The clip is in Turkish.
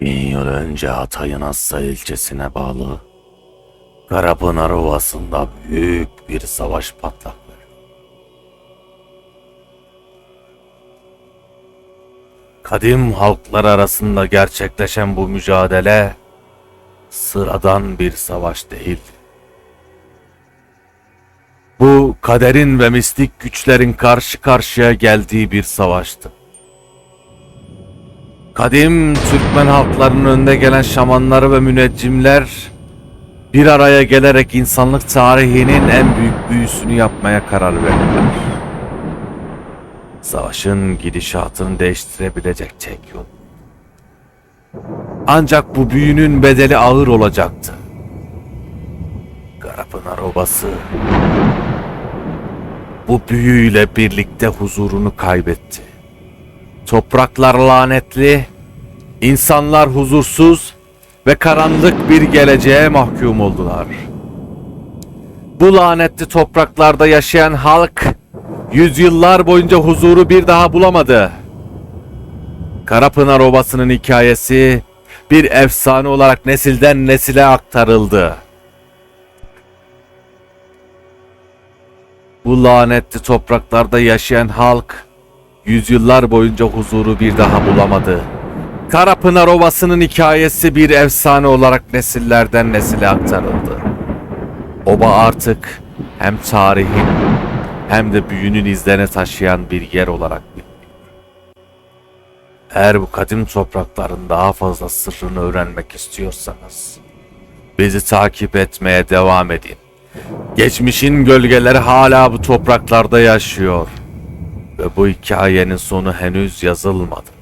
Bin yıl önce Hatay'ın Assa ilçesine bağlı Karapınar Ovası'nda büyük bir savaş patlak verdi. Kadim halklar arasında gerçekleşen bu mücadele sıradan bir savaş değildi. Bu kaderin ve mistik güçlerin karşı karşıya geldiği bir savaştı. Kadim Türkmen halklarının önde gelen şamanları ve müneccimler bir araya gelerek insanlık tarihinin en büyük büyüsünü yapmaya karar verdiler. Savaşın gidişatını değiştirebilecek tek yol. Ancak bu büyünün bedeli ağır olacaktı. Karapınar Obası bu büyüyle birlikte huzurunu kaybetti. Topraklar lanetli, insanlar huzursuz ve karanlık bir geleceğe mahkum oldular. Bu lanetli topraklarda yaşayan halk yüzyıllar boyunca huzuru bir daha bulamadı. Karapınar Obası'nın hikayesi bir efsane olarak nesilden nesile aktarıldı. Bu lanetli topraklarda yaşayan halk yüzyıllar boyunca huzuru bir daha bulamadı. Karapınar Ovası'nın hikayesi bir efsane olarak nesillerden nesile aktarıldı. Oba artık hem tarihin hem de büyünün izlerini taşıyan bir yer olarak biliniyor. Eğer bu kadim toprakların daha fazla sırrını öğrenmek istiyorsanız bizi takip etmeye devam edin. Geçmişin gölgeleri hala bu topraklarda yaşıyor ve bu hikayenin sonu henüz yazılmadı.